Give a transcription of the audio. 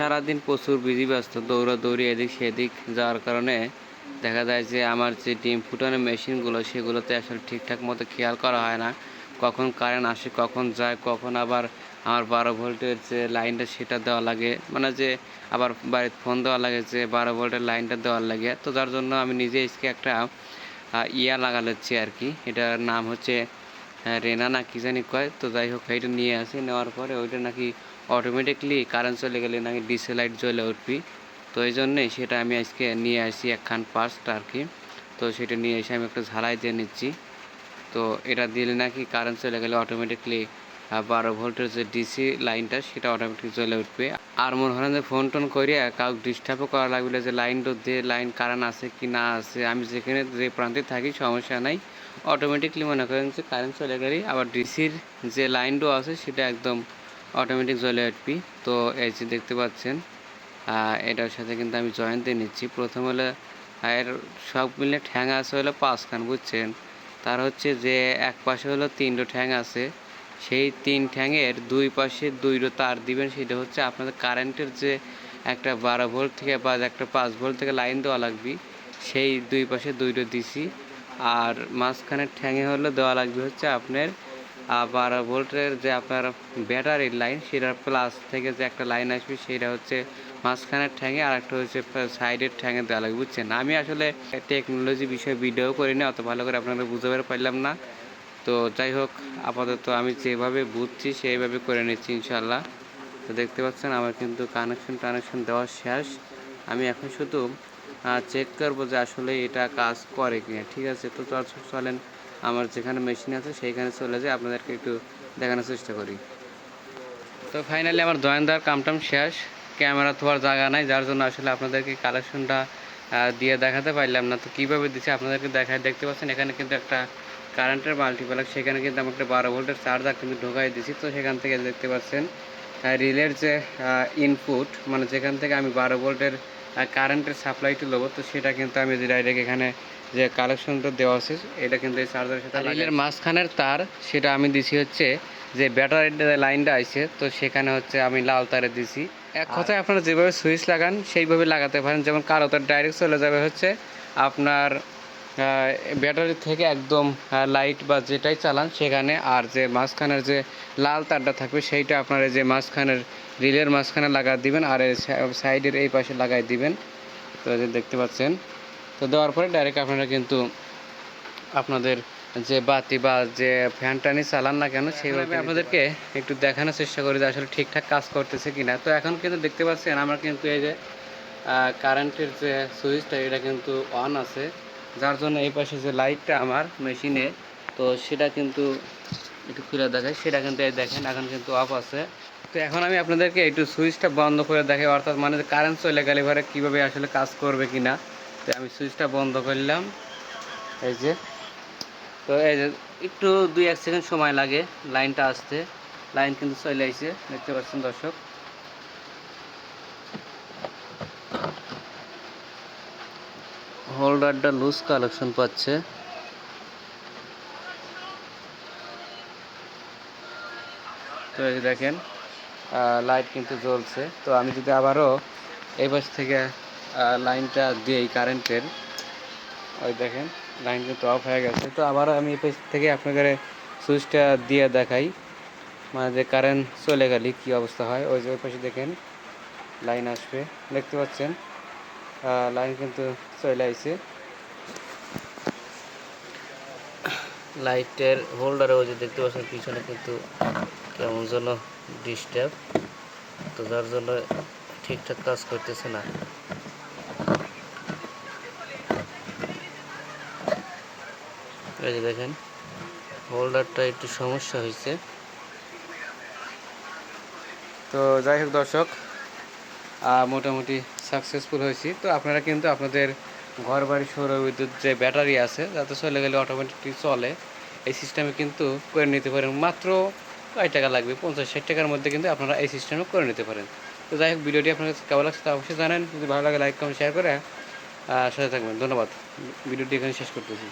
সারাদিন প্রচুর বিজি ব্যস্ত, দৌড়াদৌড়ি এদিক সেদিক যাওয়ার কারণে দেখা যায় যে আমার যে ডিম ফুটানোর মেশিনগুলো সেগুলোতে আসলে ঠিকঠাক মতো খেয়াল করা হয় না। কখন কারেন্ট আসে, কখন যায়, কখন আবার আমার বারো ভোল্টের যে লাইনটা সেটা দেওয়া লাগে। মানে যে আবার বাড়িতে ফোন দেওয়া লাগে যে বারো ভোল্টের লাইনটা দেওয়ার লাগে। তো যার জন্য আমি নিজে আজকে একটা ইয়া লাগালেছি আর কি। এটার নাম হচ্ছে রেনা না কি জানি কয়, তো যাই হোক এইটা নিয়ে আসি। নেওয়ার পরে ওইটা নাকি অটোমেটিকলি কারেন্ট চলে গেলে নাকি ডিসে লাইট জ্বলে উঠবি। তো এই জন্যে সেটা আমি আজকে নিয়ে আসি একখান পাস্ট আর কি। তো সেটা নিয়ে এসে আমি একটু ঝালাই দিয়ে নিচ্ছি। তো এটা দিলে নাকি কারেন্ট চলে গেলে অটোমেটিকলি বারো ভোল্টের যে ডিসি লাইনটা সেটা অটোমেটিক জ্বলে উঠবে। আর মনে হয় যে ফোন টোন করিয়া কাউকে ডিস্টার্বও করা লাগবে যে লাইনটা দিয়ে লাইন কারেন্ট আছে কি না আছে। আমি যেখানে যে প্রান্তে থাকি সমস্যা নাই। অটোমেটিকলি মনে করেন যে কারেন্ট চলে গেলেই আবার ডিসির যে লাইনটা আছে সেটা একদম অটোমেটিক জ্বলে উঠবি তো এই যে দেখতে পাচ্ছেন এটার সাথে কিন্তু আমি জয়েন্ট দিয়ে নিচ্ছি। প্রথম হলো এর সব মিলে ঠ্যাং আছে হলো পাঁচখান বুঝছেন? তার হচ্ছে যে এক পাশে হলো তিনটো ঠ্যাং আছে। সেই তিন ঠ্যাঙের দুই পাশে দুইটো তার দিবেন, সেটা হচ্ছে আপনাদের কারেন্টের যে একটা বারো ভোল্ট থেকে বা একটা পাঁচ ভোল্ট থেকে লাইন দেওয়া লাগবে, সেই দুই পাশে দুইটো দিছি। আর মাঝখানের ঠ্যাঙে হলো দেওয়া লাগবে হচ্ছে আপনার বারো ভোল্টের যে আপনার ব্যাটারির লাইন, সেটার প্লাস থেকে যে একটা লাইন আসবে, সেটা হচ্ছে মাঝখানের ঠ্যাঙে আর একটা হচ্ছে সাইডের ঠ্যাঙে দেওয়া লাগবে, বুঝছেন? আমি আসলে টেকনোলজি বিষয়ে ভিডিও করি না, অত ভালো করে আপনাদের বুঝতে পারলাম না। তো যাই হোক, আপাতত আমি যেভাবে বুঝছি, সেইভাবে করে নিচ্ছি ইনশাল্লাহ তো দেখতে পাচ্ছেন, আমার কিন্তু কানেকশন টানেকশন দেওয়া শেষ। আমি এখন শুধু চেক করব যে আসলে এটা কাজ করে কিনা। ঠিক আছে, তো চল, চলেন। আমার যেখানে মেশিন আছে, সেইখানে চলে যাই, আপনাদেরকে একটু দেখানোর চেষ্টা করি। তো ফাইনালি আমার জয়েন দেওয়ার কামটাম শেষ। ক্যামেরা থোয়ার জায়গা নাই, যার জন্য আসলে আপনাদেরকে কালেকশনটা দিয়ে দেখাতে পারলাম না। তো কীভাবে দিচ্ছে আপনাদেরকে দেখায়, দেখতে পাচ্ছেন, এখানে কিন্তু একটা কারেন্টের মাল্টিপ্লাক সেখানে কিন্তু আমি একটা বারো ভোল্টের চার্জার কিন্তু ঢোকাই দিয়েছি তো সেখান থেকে দেখতে পাচ্ছেন রিলের যে ইনপুট মানে যেখান থেকে আমি বারো ভোল্টের কারেন্টের সাপ্লাইটি নেব তো সেটা কিন্তু আমি ডাইরেক্ট এখানে যে কালেকশনটা দেওয়া আছে এটা কিন্তু এই চার্জারের সাথে রিলের মাঝখানের তার সেটা আমি দিছি হচ্ছে যে ব্যাটারির লাইনটা আছে তো সেখানে হচ্ছে আমি লাল তারে দিছি। এক কথায় আপনারা যেভাবে সুইচ লাগান সেইভাবে লাগাতে পারেন। যেমন কারও তার ডাইরেক্ট চলে যাবে হচ্ছে আপনার ব্যাটারি থেকে একদম লাইট বা যেটাই চালান সেখানে আর যে মাঝখানের যে লাল তারটা থাকবে সেইটা আপনার এই যে মাঝখানের রিলের মাঝখানে লাগা দিবেন আর এই সাইডের এই পাশে লাগাই দিবেন। তো যে দেখতে পাচ্ছেন। তো দেওয়ার পরে ডাইরেক্ট আপনারা কিন্তু আপনাদের যে বাতি বা যে ফ্যান টানি চালান না কেন সেইভাবে আপনাদেরকে একটু দেখানোর চেষ্টা করি যে আসলে ঠিকঠাক কাজ করতেছে কিনা। তো এখন কিন্তু দেখতে পাচ্ছেন আমরা কিন্তু এই যে কারেন্টের যে সুইচটা এটা কিন্তু অন আছে। যার জন্য এই পাশে যে লাইটটা আমার মেশিনে তো সেটা কিন্তু একটু খুলে দেখাই। সেটা কিন্তু এই দেখেন এখন কিন্তু অফ আছে। তো এখন আমি আপনাদেরকে একটু সুইচটা বন্ধ করে দেখাই অর্থাৎ মানে কারেন্ট চলে গেলে এবারে কীভাবে আসলে কাজ করবে কিনা। তো আমি সুইচটা বন্ধ করলাম। এই যে, তো এই যে একটু দুই এক সেকেন্ড সময় লাগে লাইনটা আসতে। লাইন কিন্তু চলে আসছে দেখতে পাচ্ছেন দর্শক। হোল্ডারটা লুজ কালেকশন পাচ্ছে। তো এই দেখেন লাইট কিন্তু জ্বলছে। তো আমি যদি আবারও এই পাশ থেকে লাইনটা দিই কারেন্টের ওই দেখেন লাইন কিন্তু অফ হয়ে গেছে। তো আবারও আমি এই থেকে আপনাদের সুইচটা দিয়ে দেখাই। মানে যে কারেন্ট চলে গেলে কী অবস্থা হয়। ওই যে ওই পাশে দেখেন লাইন আসবে। দেখতে পাচ্ছেন লাইন কিন্তু চলে আইছে। লাইটের হোল্ডারে ওই যে দেখতে পাচ্ছেন, পিছনে কিন্তু কেমন যেন ডিস্টার্ব তো যার জন্য ঠিকঠাক কাজ করতেছে না। এই যে দেখেন হোল্ডারটা একটু সমস্যা হয়েছে। তো যাই হোক দর্শক মোটামুটি সাকসেসফুল হয়েছি। তো আপনারা কিন্তু আপনাদের ঘর বাড়ি সৌর বিদ্যুৎ যে ব্যাটারি আছে, যাতে চলে গেলে অটোমেটিকলি চলে, এই সিস্টেমে কিন্তু করে নিতে পারেন। মাত্র কয় টাকা লাগবে? পঞ্চাশ, ষাট টাকার মধ্যে কিন্তু আপনারা এই সিস্টেমও করে নিতে পারেন। তো যাই হোক, ভিডিওটি আপনার কাছে কেমন লাগছে তা অবশ্যই জানেন। যদি ভালো লাগে লাইক কমেন্ট শেয়ার করে সাথে থাকবেন। ধন্যবাদ। ভিডিওটি এখানে শেষ করতেছি।